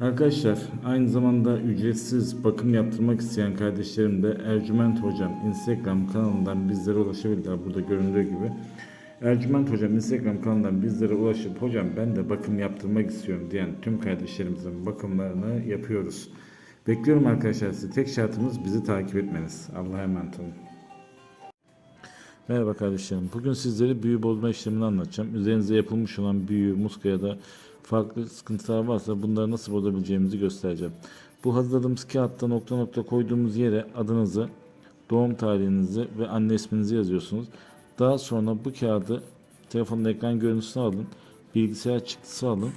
Arkadaşlar aynı zamanda ücretsiz bakım yaptırmak isteyen kardeşlerim de Ercüment Hocam Instagram kanalından bizlere ulaşabilirler. Burada göründüğü gibi. Ercüment Hocam Instagram kanalından bizlere ulaşıp hocam ben de bakım yaptırmak istiyorum diyen tüm kardeşlerimizin bakımlarını yapıyoruz. Bekliyorum arkadaşlar sizi. Tek şartımız bizi takip etmeniz. Allah'a emanet olun. Merhaba kardeşlerim. Bugün sizlere büyü bozma işlemini anlatacağım. Üzerinize yapılmış olan büyü, muska ya da farklı sıkıntılar varsa bunları nasıl bozabileceğimizi göstereceğim. Bu hazırladığımız kağıtta nokta nokta koyduğumuz yere adınızı, doğum tarihinizi ve anne isminizi yazıyorsunuz. Daha sonra bu kağıdı telefonun ekran görüntüsünü alın, bilgisayar çıktısı alın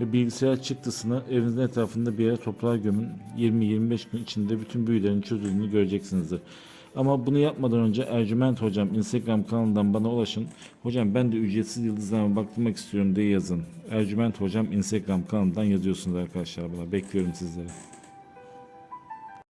ve bilgisayar çıktısını evinizin etrafında bir yere toprağa gömün. 20-25 gün içinde bütün büyülerin çözüldüğünü göreceksinizdir. Ama bunu yapmadan önce Ercüment Hocam Instagram kanalından bana ulaşın. Hocam ben de ücretsiz yıldızlarıma baktırmak istiyorum diye yazın. Ercüment Hocam Instagram kanalından yazıyorsunuz arkadaşlar buna. Bekliyorum sizleri.